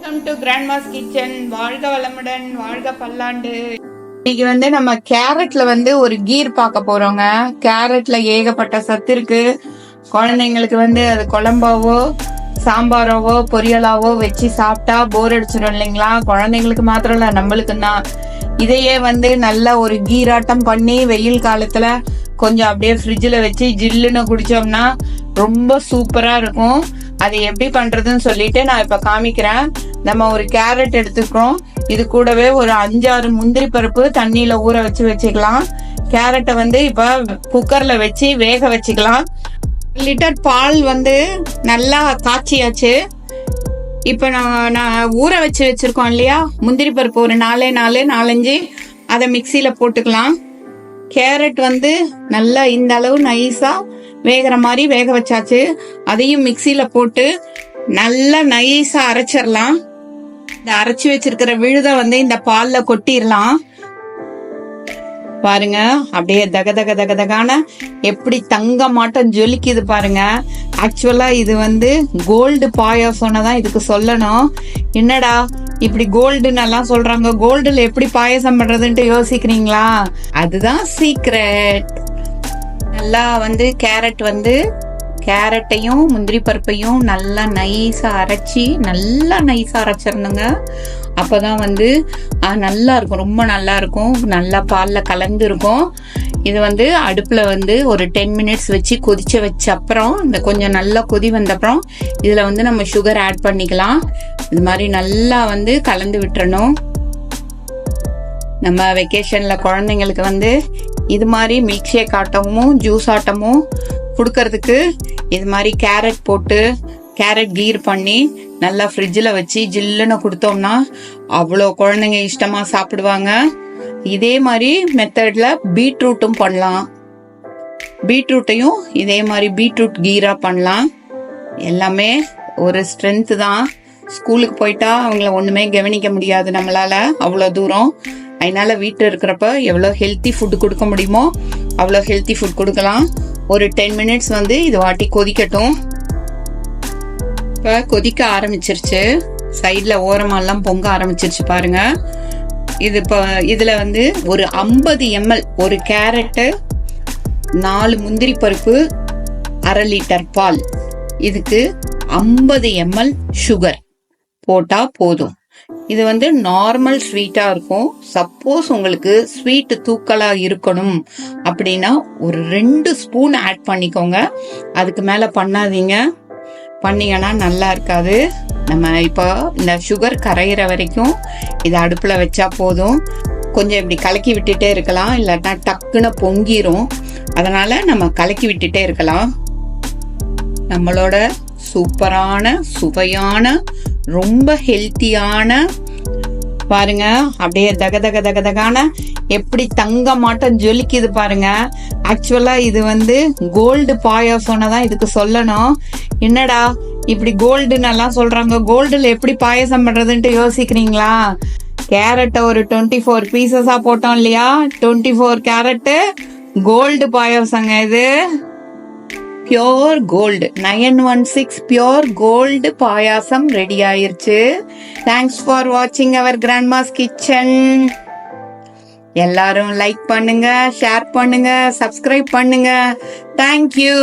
Welcome to Grandma's kitchen வாழ்க வளமுடன் வாழ்க பல்லாண்டு. இன்னைக்கு வந்து நம்ம கேரட்ல வந்து ஒரு கீர் பார்க்க போறோங்க. கேரட்ல ஏகப்பட்ட சத்து இருக்கு. குழந்தைங்களுக்கு வந்து அது குழம்பாவோ சாம்பாராவோ பொரியலாவோ வச்சு சாப்பிட்டா போர் அடிச்சிடும் இல்லைங்களா? குழந்தைங்களுக்கு மாத்திரம் இல்லை நம்மளுக்கு தான் இதையே வந்து நல்ல ஒரு கீராட்டம் பண்ணி வெயில் காலத்துல கொஞ்சம் அப்படியே ஃப்ரிட்ஜில் வச்சு ஜில்லுன்னு குடிச்சோம்னா ரொம்ப சூப்பராக இருக்கும். அது எப்படி பண்ணுறதுன்னு சொல்லிட்டு நான் இப்போ காமிக்கிறேன். நம்ம ஒரு கேரட் எடுத்துக்கிறோம். இது கூடவே ஒரு அஞ்சாறு முந்திரி பருப்பு தண்ணியில ஊற வச்சு வச்சுக்கலாம். கேரட்டை வந்து இப்போ குக்கரில் வச்சு வேக வச்சுக்கலாம். லிட்டர் பால் வந்து நல்லா காய்ச்சியாச்சு. இப்போ நான் நான் ஊற வச்சு வச்சுருக்கோம் இல்லையா? முந்திரி பருப்பு ஒரு நாலே நாலு நாலஞ்சு. அதை மிக்சியில் போட்டுக்கலாம். கேரட் வந்து நல்லா இந்த அளவு நைஸாக வேகிற மாதிரி வேக வச்சாச்சு. அதையும் மிக்சியில் போட்டு நல்லா நைஸா அரைச்சிடலாம். இந்த அரைச்சி வச்சிருக்கிற விழுத வந்து இந்த பால்ல கொட்டிடலாம். பாருங்க அப்படியே தக தக தக தகான எப்படி தங்க மாட்டம் ஜொலிக்குது பாருங்க. ஆக்சுவலா இது வந்து கோல்டு பாயாசம்னு தான் இதுக்கு சொல்லணும். என்னடா இப்படி கோல்டுன்னு எல்லாம் சொல்றாங்க. கோல்டுல எப்படி பாயசம் பண்றதுன்ட்டு யோசிக்கிறீங்களா? அதுதான் சீக்ரெட் நல்லா வந்து கேரட் வந்து கேரட்டையும் முந்திரி பருப்பையும் நல்லா நைஸாக அரைச்சி நல்லா நைஸா அரைச்சிருந்துங்க அப்பதான் வந்து நல்லா இருக்கும். ரொம்ப நல்லா இருக்கும். நல்லா பாலில் கலந்து இருக்கும். இது வந்து அடுப்பில் வந்து ஒரு டென் மினிட்ஸ் வச்சு கொதிச்ச வச்ச அப்புறம் இந்த கொஞ்சம் நல்லா கொதி வந்த அப்புறம் வந்து நம்ம சுகர் ஆட் பண்ணிக்கலாம். இது மாதிரி நல்லா வந்து கலந்து விட்டுறணும். நம்ம வெக்கேஷனில் குழந்தைங்களுக்கு வந்து இது மாதிரி மில்க் ஷேக் ஆட்டமும் ஜூஸ் ஆட்டமும் கொடுக்கறதுக்கு இது மாதிரி கேரட் போட்டு கேரட் கீர் பண்ணி நல்லா ஃப்ரிட்ஜில் வச்சு ஜில்லுன்னு கொடுத்தோம்னா அவ்வளோ குழந்தைங்க இஷ்டமாக சாப்பிடுவாங்க. இதே மாதிரி மெத்தடில் பீட்ரூட்டும் பண்ணலாம். பீட்ரூட்டையும் இதே மாதிரி பீட்ரூட் கீரா பண்ணலாம். எல்லாமே ஒரு ஸ்ட்ரென்த்து தான். ஸ்கூலுக்கு போயிட்டா அவங்கள ஒன்றுமே கவனிக்க முடியாது நம்மளால அவ்வளோ தூரம். அதனால வீட்டில் இருக்கிறப்ப எவ்வளோ ஹெல்த்தி ஃபுட் கொடுக்க முடியுமோ அவ்வளோ ஹெல்த்தி ஃபுட் கொடுக்கலாம். ஒரு டென் மினிட்ஸ் வந்து இது வாட்டி கொதிக்கட்டும். இப்போ கொதிக்க ஆரம்பிச்சிருச்சு. சைடில் ஓரமெல்லாம் பொங்க ஆரம்பிச்சிருச்சு பாருங்க. இது இப்போ இதில் வந்து ஒரு ஐம்பது எம்எல் ஒரு கேரட்டு நாலு முந்திரி பருப்பு அரை லிட்டர் பால். இதுக்கு ஐம்பது எம்எல் சுகர் போட்டால் போதும். இது வந்து நார்மல் ஸ்வீட்டாக இருக்கும். சப்போஸ் உங்களுக்கு ஸ்வீட் தூக்கலாக இருக்கணும் அப்படின்னா ஒரு ரெண்டு ஸ்பூன் ஆட் பண்ணிக்கோங்க. அதுக்கு மேலே பண்ணாதீங்க. பண்ணீங்கன்னா நல்லா இருக்காது. நம்ம இப்போ இந்த சுகர் கரையிற வரைக்கும் இதை அடுப்பில் வச்சா போதும். கொஞ்சம் இப்படி கலக்கி விட்டுட்டே இருக்கலாம். இல்லாட்டா டக்குன்னு பொங்கிரும். அதனால் நம்ம கலக்கி விட்டுட்டே இருக்கலாம். நம்மளோட சூப்பரான சுவையான ரொம்ப ஹெல்த்தியான பாருங்க அப்படியே தக தக தக தகான எப்படி தங்க மாட்டம் ஜொலிக்குது பாருங்க. ஆக்சுவலா இது வந்து கோல்டு பாயாசம்னு தான் இதுக்கு சொல்லணும். என்னடா இப்படி கோல்டுன்னெல்லாம் சொல்கிறாங்க சொல்றாங்க. கோல்டுல எப்படி பாயசம் பண்றதுன்ட்டு யோசிக்கிறீங்களா? கேரட்டை ஒரு டுவெண்ட்டி ஃபோர் பீசஸா போட்டோம் இல்லையா? டுவெண்ட்டி ஃபோர் கேரட்டு கோல்டு பாயாசங்க இது. Pure gold nine one six pure gold பாயாசம் ரெடி ஆயிருச்சு. தேங்க்ஸ் ஃபார் வாட்சிங் அவர் கிராண்ட்மாஸ் கிச்சன் எல்லாரும் லைக் பண்ணுங்க ஷேர் பண்ணுங்க சப்ஸ்கிரைப் பண்ணுங்க. Thank you